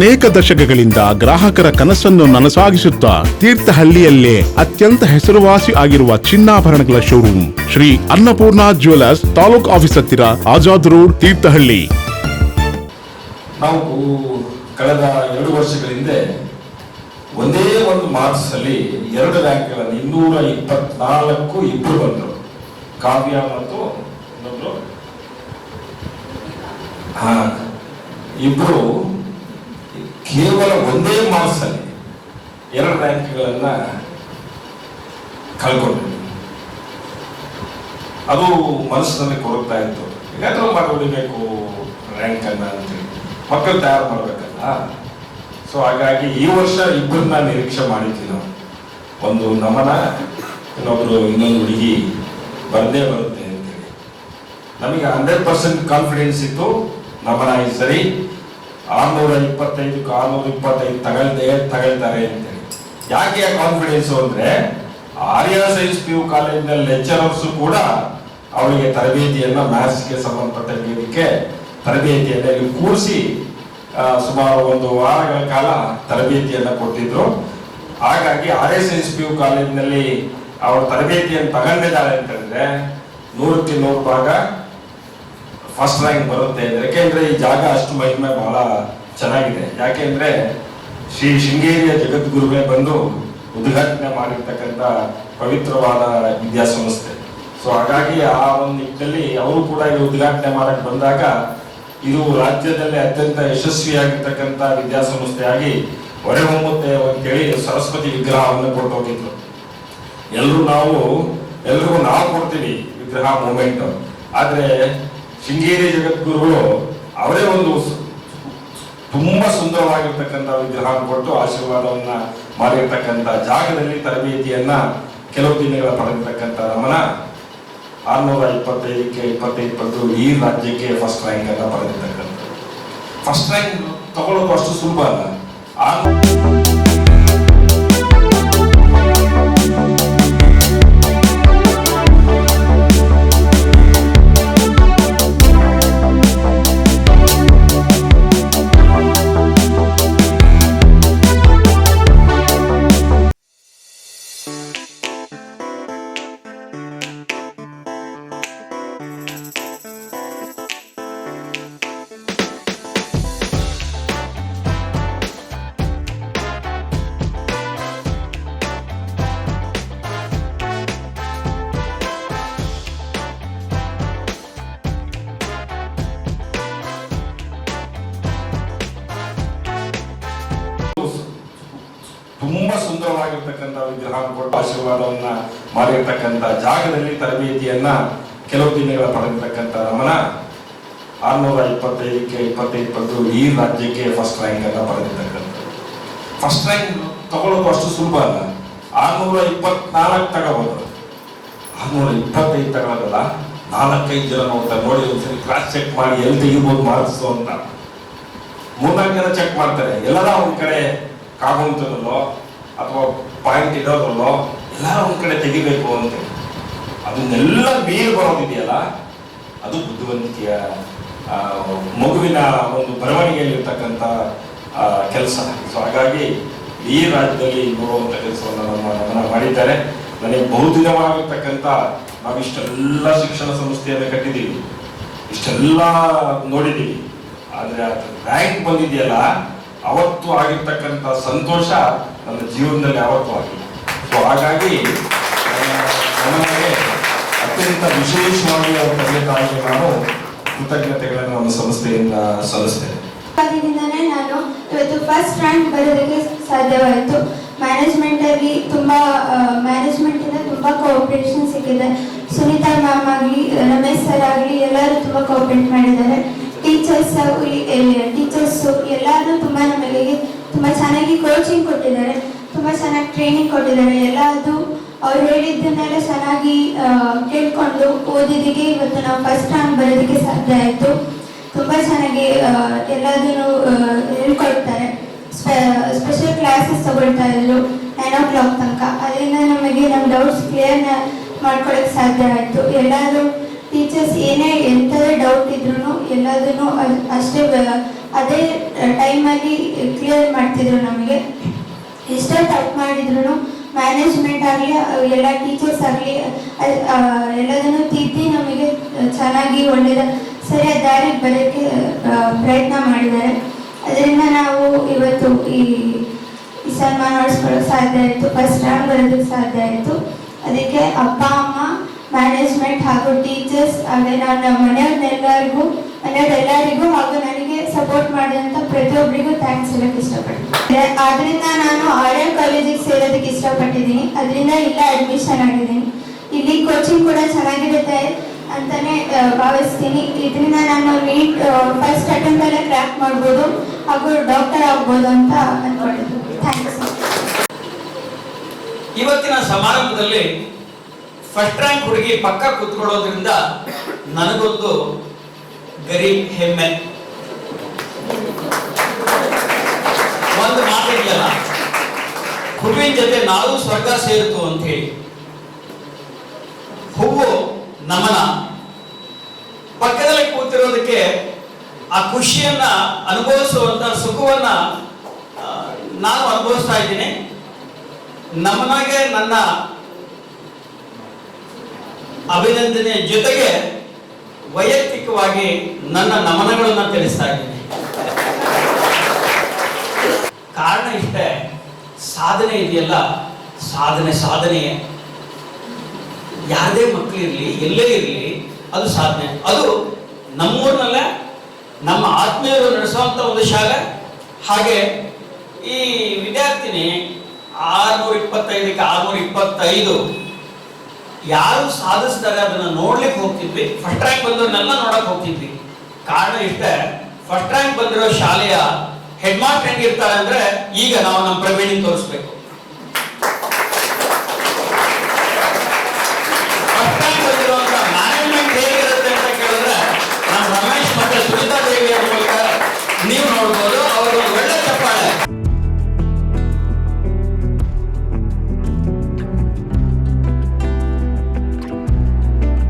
ಅನೇಕ ದಶಕಗಳಿಂದ ಗ್ರಾಹಕರ ಕನಸನ್ನು ನನಸಾಗಿಸುತ್ತಾ ತೀರ್ಥಹಳ್ಳಿಯಲ್ಲೇ ಅತ್ಯಂತ ಹೆಸರುವಾಸಿ ಆಗಿರುವ ಚಿನ್ನಾಭರಣಗಳ showroom Shri Annapurna jewellers taluk office ಹತ್ತಿರ ಆಜಾದ್ ರೋಡ್, ತೀರ್ಥಹಳ್ಳಿ. ನಾವು ಕಳೆದ ಎರಡು ವರ್ಷಗಳ ಹಿಂದೆ ಒಂದೇ ಒಂದು ಅಲ್ಲಿ ಎರಡು ಬ್ಯಾಂಕ್ಗಳನ್ನು ಇನ್ನೂರ ಇಪ್ಪತ್ನಾಲ್ಕು ಇಬ್ಬರು ಬಂದರು. ಕಾವ್ಯ ಮತ್ತು ಇನ್ನೊಬ್ರು? ಹಾ, ಇಬ್ರು ಕೇವಲ ಒಂದೇ ಮಾಸಲ್ಲಿ ಎರಡು ರ್ಯಾಂಕ್ಗಳನ್ನ ಕಳ್ಕೊಂಡ್ರು. ಅದು ಮನಸ್ಸಿನಲ್ಲಿ ಕೊರಗ್ತಾ ಇತ್ತು. ಯಾಕಂದ್ರೆ ರ್ಯಾಂಕ್ ಅನ್ನ ಅಂತೇಳಿ. ಮಕ್ಕಳು ತಯಾರು ಮಾಡ್ಬೇಕಲ್ಲ. ಸೊ ಹಾಗಾಗಿ ಈ ವರ್ಷ ಇಬ್ಬರನ್ನ ನಿರೀಕ್ಷೆ ಮಾಡಿದ್ವಿ ನಾವು. ಒಂದು ನಮನ, ಇನ್ನೊಬ್ರು, ಇನ್ನೊಂದು ಹುಡುಗಿ ಬರದೇ ಬರುತ್ತೆ ಅಂತೇಳಿ. ನಮಗೆ ಹಂಡ್ರೆಡ್ ಪರ್ಸೆಂಟ್ ಕಾನ್ಫಿಡೆನ್ಸ್ ಇತ್ತು. ನಮನ ಈ ಸರಿ ಆರ್ನೂರ ಇಪ್ಪತ್ತೈದು ಆರ್ನೂರ ಇಪ್ಪತ್ತೈದು ತಗೊಳ್ದೆ, ತಗೊಳ್ತಾರೆ ಅಂತೇಳಿ. ಯಾಕೆ ಕಾನ್ಫಿಡೆನ್ಸ್ ಅಂದ್ರೆ, ಆರ್ಯ ಸೈನ್ಸ್ ಪಿ ಯು ಕಾಲೇಜಿನಲ್ಲಿ ಲೆಕ್ಚರರ್ಸ್ ಕೂಡ ಅವರಿಗೆ ತರಬೇತಿಯನ್ನ ಮ್ಯಾಥ್ಸ್ಗೆ ಸಂಬಂಧಪಟ್ಟಿದ್ದಕ್ಕೆ ತರಬೇತಿಯನ್ನ ಇಲ್ಲಿ ಕೂರಿಸಿ ಸುಮಾರು ಒಂದು ವಾರಗಳ ಕಾಲ ತರಬೇತಿಯನ್ನ ಕೊಟ್ಟಿದ್ರು. ಹಾಗಾಗಿ R S S P U ಕಾಲೇಜಿನಲ್ಲಿ ಅವರು ತರಬೇತಿಯನ್ನು ತಗೊಂಡಿದ್ದಾರೆ ಅಂತಂದ್ರೆ ನೂರಕ್ಕೆ ನೂರು ಭಾಗ ಫಸ್ಟ್ ರ್ಯಾಂಕ್ ಬರುತ್ತೆ ಯಾಕೆಂದ್ರೆ ಈ ಜಾಗ ಅಷ್ಟು ಮಹಿಮೆ ಬಹಳ ಚೆನ್ನಾಗಿದೆ. ಯಾಕೆಂದ್ರೆ ಶ್ರೀ ಶೃಂಗೇರಿಯ ಜಗದ್ಗುರುವೇ ಬಂದು ಉದ್ಘಾಟನೆ ಮಾಡಿರ್ತಕ್ಕಂಥ ಪವಿತ್ರವಾದ ವಿದ್ಯಾಸಂಸ್ಥೆ. ಸೊ ಹಾಗಾಗಿ ಆ ಒಂದು ನಿಟ್ಟಿನಲ್ಲಿ ಅವರು ಕೂಡ ಇಲ್ಲಿ ಉದ್ಘಾಟನೆ ಮಾಡಕ್ ಬಂದಾಗ ಇದು ರಾಜ್ಯದಲ್ಲಿ ಅತ್ಯಂತ ಯಶಸ್ವಿಯಾಗಿರ್ತಕ್ಕಂಥ ವಿದ್ಯಾಸಂಸ್ಥೆಯಾಗಿ ಹೊರಹೊಮ್ಮುತ್ತೆ ಅಂತೇಳಿ ಸರಸ್ವತಿ ವಿಗ್ರಹವನ್ನು ಕೊಟ್ಟು ಹೋಗಿದ್ರು. ಎಲ್ಲರೂ ನಾವು, ಎಲ್ರಿಗೂ ನಾವು ಕೊಡ್ತೀವಿ ವಿಗ್ರಹ ಮೂಮೆಂಟ್ ಆದ್ರೆ ಶೃಂಗೇರಿ ಜಗದ್ಗುರುಗಳು ಅವರೇ ಒಂದು ತುಂಬಾ ಸುಂದರವಾಗಿರ್ತಕ್ಕಂಥ ವಿಗ್ರಹ ಕೊಟ್ಟು ಆಶೀರ್ವಾದವನ್ನ ಮಾಡಿರ್ತಕ್ಕಂಥ ಜಾಗದಲ್ಲಿ ತರಬೇತಿಯನ್ನ ಕೆಲವು ದಿನಗಳ ಪಡೆದಿರ್ತಕ್ಕಂಥ ರಮಣ ಆರ್ನೂರ ಇಪ್ಪತ್ತೈದಕ್ಕೆ ಇಪ್ಪತ್ತೈದು ಪಡೆದು ಈ ರಾಜ್ಯಕ್ಕೆ ಫಸ್ಟ್ ರ್ಯಾಂಕ್ ಅಂತ ಪಡೆದಿರ್ತಕ್ಕಂಥ ಫಸ್ಟ್ ರ್ಯಾಂಕ್ ತಗೊಳ್ಳೋದು ಅಷ್ಟು ಸುಲಭ ಅಲ್ಲ. ಆ ಸುಂದರವಾಗಿರ್ತಕ್ಕಂಥ ವಿಗ್ರಹ ಕೊಟ್ಟು ಆಶೀರ್ವಾದವನ್ನ ಮಾಡಿರ್ತಕ್ಕಂಥ ಜಾಗದಲ್ಲಿ ತರಬೇತಿಯನ್ನ ಕೆಲವು ದಿನಗಳ ಪಡೆದಿರ್ತಕ್ಕಂಥ ರಮಣ ಆರ್ನೂರ ಇಪ್ಪತ್ತೈದಕ್ಕೆ ಇಪ್ಪತ್ತೈದು ಈ ರಾಜ್ಯಕ್ಕೆ ಫಸ್ಟ್ ರ್ಯಾಂಕ್ ಅನ್ನ ಪಡೆದಿರ್ತಕ್ಕಂಥ ಫಸ್ಟ್ ರ್ಯಾಂಕ್ ತಗೊಳ್ಳೋದು ಅಷ್ಟು ಸುಲಭ ಅಲ್ಲ. ಆರ್ನೂರ ಇಪ್ಪತ್ನಾಲ್ಕು ತಗೋಬಹುದು ಆರ್ನೂರ ಇಪ್ಪತ್ತೈದು ತಗೊಳ್ಳೋದಲ್ಲ ನಾಲ್ಕೈದು ಜನ ನೋಡ್ತಾರೆ. ನೋಡಿ ಒಂದ್ಸರಿ ಕ್ರಾಸ್ ಚೆಕ್ ಮಾಡಿ ಎಲ್ಲಿ ತೆಗಿಬೋದು ಮಾರ್ಕ್ಸ್ ಅಂತ. ಮೂರ್ನಾಲ್ಕು ಜನ ಚೆಕ್ ಮಾಡ್ತಾರೆ. ಎಲ್ಲರ ಒಂದ್ ಕಡೆ ಕಾಗುಂತದಲ್ಲೋ ಅಥವಾ ಪಾಯಿಂಟ್ ಇರೋದ್ರಲ್ಲೋ ಎಲ್ಲ ಒಂದ್ ಕಡೆ ತೆಗಿಬೇಕು ಅಂತ. ಅದನ್ನೆಲ್ಲ ಮೀರಿ ಬರೋದಿದೆಯಲ್ಲ? ಅದು ಬುದ್ಧಿವಂತಿಕೆಯ ಮಗುವಿನ ಒಂದು ಬರವಣಿಗೆಯಲ್ಲಿರ್ತಕ್ಕಂಥ ಕೆಲಸ. ಸೊ ಹಾಗಾಗಿ ಈ ರಾಜ್ಯದಲ್ಲಿ ನೋಡುವಂಥ ಕೆಲಸವನ್ನು ನಮ್ಮ ಗಮನ ಮಾಡಿದ್ದಾರೆ. ನನಗೆ ಬಹುದಿನವಾಗಿರ್ತಕ್ಕಂಥ, ನಾವು ಇಷ್ಟೆಲ್ಲ ಶಿಕ್ಷಣ ಸಂಸ್ಥೆಯನ್ನು ಕಟ್ಟಿದ್ದೀವಿ. ಇಷ್ಟೆಲ್ಲ ನೋಡಿದ್ದೀವಿ. ಆದರೆ ರ್ಯಾಂಕ್ ಬಂದಿದೆಯಲ್ಲ? ಅವತ್ತು ಆಗಿರ್ತಕ್ಕಂಥ ಸಂತೋಷ ನನ್ನ ಜೀವನದಲ್ಲಿ ಯಾವತ್ತೂ ಆಗಿಲ್ಲ ಸೊ ಹಾಗಾಗಿ ನನಗೆ ಅತ್ಯಂತ ವಿಶೇಷವಾಗಿ ಅವರ ತಂದೆ ತಾಯಿಗೆ ನಾನು ಕೃತಜ್ಞತೆಗಳನ್ನು ನಮ್ಮ ಸಂಸ್ಥೆಯಿಂದ ಸಲ್ಲಿಸ್ತೇನೆ. ಕಾರಣದಿಂದನೇ ನಾನು ಇವತ್ತು ಫಸ್ಟ್ ರ್ಯಾಂಕ್ ಬರೋದಕ್ಕೆ ಸಾಧ್ಯವಾಯಿತು. ಮ್ಯಾನೇಜ್ಮೆಂಟ್ ಅಲ್ಲಿ ತುಂಬಾ ಮ್ಯಾನೇಜ್ಮೆಂಟ್ ಇಂದ ತುಂಬಾ ಕೋಆಪರೇಷನ್ ಸಿಕ್ಕಿದೆ. ಸುನೀತಾ ಮ್ಯಾಮ್ ಆಗಲಿ, ರಮೇಶ್ ಸರ್ ಆಗಲಿ, ಎಲ್ಲರೂ ತುಂಬಾ ಕೋಆಪರೇಟ್ ಮಾಡಿದ್ದಾರೆ. ಟೀಚರ್ಸ್ ಟೀಚರ್ಸ್ ಎಲ್ಲರೂ ತುಂಬಾ ನಮಗೆ ತುಂಬಾ ಚೆನ್ನಾಗಿ ಕೋಚಿಂಗ್ ಕೊಟ್ಟಿದ್ದಾರೆ, ತುಂಬ ಚೆನ್ನಾಗಿ ಟ್ರೈನಿಂಗ್ ಕೊಟ್ಟಿದ್ದಾರೆ. ಎಲ್ಲ ಅದು ಅವ್ರು ಹೇಳಿದ್ದನ್ನೆಲ್ಲ ಚೆನ್ನಾಗಿ ಕೇಳ್ಕೊಂಡು ಓದಿದ್ದಕ್ಕೆ ಇವತ್ತು ನಾವು ಫಸ್ಟ್ ರ್ಯಾಂಕ್ ಬರೋದಕ್ಕೆ ಸಾಧ್ಯ ಆಯಿತು. ತುಂಬ ಚೆನ್ನಾಗಿ ಎಲ್ಲದನ್ನು ಹೇಳ್ಕೊಡ್ತಾರೆ. ಸ್ಪೆಷಲ್ ಕ್ಲಾಸಸ್ ತಗೊಳ್ತಾ ಇದ್ರು ನೈನ್ ಓ ಕ್ಲಾಕ್ ತನಕ. ಅದರಿಂದ ನಮಗೆ ನಮ್ಮ ಡೌಟ್ಸ್ ಕ್ಲಿಯರ್ ಮಾಡ್ಕೊಳಕ್ಕೆ ಸಾಧ್ಯ ಆಯಿತು. ಎಲ್ಲರೂ ಟೀಚರ್ಸ್ ಏನೇ ಎಂಥದೇ ಡೌಟ್ ಇದ್ರೂ ಎಲ್ಲದನ್ನು ಅಷ್ಟೇ ಅದೇ ಟೈಮಲ್ಲಿ ಕ್ಲಿಯರ್ ಮಾಡ್ತಿದ್ರು ನಮಗೆ. ಎಷ್ಟೇ ತಪ್ಪು ಮಾಡಿದ್ರು ಮ್ಯಾನೇಜ್ಮೆಂಟ್ ಆಗಲಿ ಎಲ್ಲ ಟೀಚರ್ಸ್ ಆಗಲಿ ಎಲ್ಲದನ್ನು ತಿದ್ದಿ ನಮಗೆ ಚೆನ್ನಾಗಿ ಒಳ್ಳೆಯದ ಸರಿಯಾದ ದಾರಿಗೆ ಬರೋಕ್ಕೆ ಪ್ರಯತ್ನ ಮಾಡಿದ್ದಾರೆ. ಅದರಿಂದ ನಾವು ಇವತ್ತು ಈ ಸನ್ಮಾನ ಮಾಡಿಸ್ಕೊಳ್ಳೋಕೆ ಸಾಧ್ಯ ಆಯಿತು ಫಸ್ಟ್ ರ್ಯಾಂಕ್ ಬರೋದಕ್ಕೆ ಸಾಧ್ಯ ಆಯಿತು. ಅದಕ್ಕೆ ಅಪ್ಪ, ಅಮ್ಮ ಮ್ಯಾನೇಜ್ಮೆಂಟ್ ಹಾಗೂ ಟೀಚರ್ಸ್ ಹಾಗೆ ನಮ್ಮ ಮನೆಯವ್ರನ್ನೆಲ್ಲರಿಗೂ ಮನೆಯವರೆಲ್ಲರಿಗೂ ಹಾಗೂ ನನಗೆ ಸಪೋರ್ಟ್ ಮಾಡಿದಂತ ಪ್ರತಿಯೊಬ್ಬರಿಗೂ ಥ್ಯಾಂಕ್ಸ್ ಹೇಳಕ್ ಇಷ್ಟಪಡ್ತೀನಿ. ಆದ್ರಿಂದ ನಾನು ಆರ್ಯ ಕಾಲೇಜಿಗೆ ಸೇರೋದಕ್ಕೆ ಇಷ್ಟಪಟ್ಟಿದ್ದೀನಿ. ಅದರಿಂದ ಇಲ್ಲ ಅಡ್ಮಿಷನ್ ಆಗಿದ್ದೀನಿ. ಇಲ್ಲಿ ಕೋಚಿಂಗ್ ಕೂಡ ಚೆನ್ನಾಗಿರುತ್ತೆ ಅಂತಾನೆ ಭಾವಿಸ್ತೀನಿ. ಇದರಿಂದ ನಾನು ನೀಟ್ ಫಸ್ಟ್ ಅಟೆಂಪ್ಟ್ ಅಲ್ಲೇ ಕ್ರ್ಯಾಕ್ ಮಾಡ್ಬೋದು. ಹಾಗೂ ಡಾಕ್ಟರ್ ಆಗ್ಬೋದು ಅಂತ ಅನ್ಕೊಂಡಿದ್ದೀನಿ. ಥ್ಯಾಂಕ್ಸ್ ಇವತ್ತಿನ ಸಮಾರಂಭದಲ್ಲಿ ಫಸ್ಟ್ ರ್ಯಾಂಕ್ ಹುಡುಗಿ ಪಕ್ಕ ಕೂತ್ಕೊಳ್ಳೋದ್ರಿಂದ ನನಗೊಂದು ಗರಿ ಹೆಮ್ಮೆ. ಒಂದು ಮಾತಾಡಿದಲ್ಲ ಹೂವಿನ ಜೊತೆ ನಾವು ಸ್ವರ್ಗ ಸೇರಿತು ಅಂತ ಹೇಳಿ ಹೂವು ನಮನ. ಪಕ್ಕದಲ್ಲಿ ಕೂತಿರೋದಕ್ಕೆ ಆ ಖುಷಿಯನ್ನ ಅನುಭವಿಸುವಂತ ಸುಖವನ್ನ ನಾನು ಅನುಭವಿಸ್ತಾ ಇದ್ದೀನಿ. ನಮನಾಗೆ ನನ್ನ ಅಭಿನಂದನೆ ಜೊತೆಗೆ ವೈಯಕ್ತಿಕವಾಗಿ ನನ್ನ ನಮನಗಳನ್ನು ತಿಳಿಸ್ತಾ ಇದ್ದೀನಿ. ಕಾರಣ ಇಷ್ಟೇ. ಸಾಧನೆ ಇದೆಯಲ್ಲ? ಸಾಧನೆ ಸಾಧನೆಯೇ. ಯಾರದೇ ಮಕ್ಕಳಿರಲಿ ಎಲ್ಲೇ ಇರಲಿ, ಅದು ಸಾಧನೆ. ಅದು ನಮ್ಮೂರಿನಲ್ಲೇ, ನಮ್ಮ ಆತ್ಮೀಯರು ನಡೆಸುವಂಥ ಒಂದು ಶಾಲೆ. ಹಾಗೆ ಈ ವಿದ್ಯಾರ್ಥಿನಿ ಆರ್ನೂರ ಇಪ್ಪತ್ತೈದಕ್ಕೆ ಆರ್ನೂರ ಇಪ್ಪತ್ತೈದು ಯಾರು ಸಾಧಿಸಿದರೆ ಅದನ್ನ ನೋಡ್ಲಿಕ್ಕೆ ಹೋಗ್ತಿದ್ವಿ. ಫಸ್ಟ್ ರ್ಯಾಂಕ್ ಬಂದವ್ರನ್ನೆಲ್ಲ ನೋಡಕ್ ಹೋಗ್ತಿದ್ವಿ. ಕಾರಣ ಇಷ್ಟೇ ಫಸ್ಟ್ ರ್ಯಾಂಕ್ ಬಂದಿರೋ ಶಾಲೆಯ ಹೆಡ್ ಮಾಸ್ಟರ್ ಹೆಂಗಿರ್ತಾರೆ ಅಂದ್ರೆ ಈಗ ನಾವು ನಮ್ಮ ಪ್ರವೀಣಿ ತೋರಿಸ್ಬೇಕು.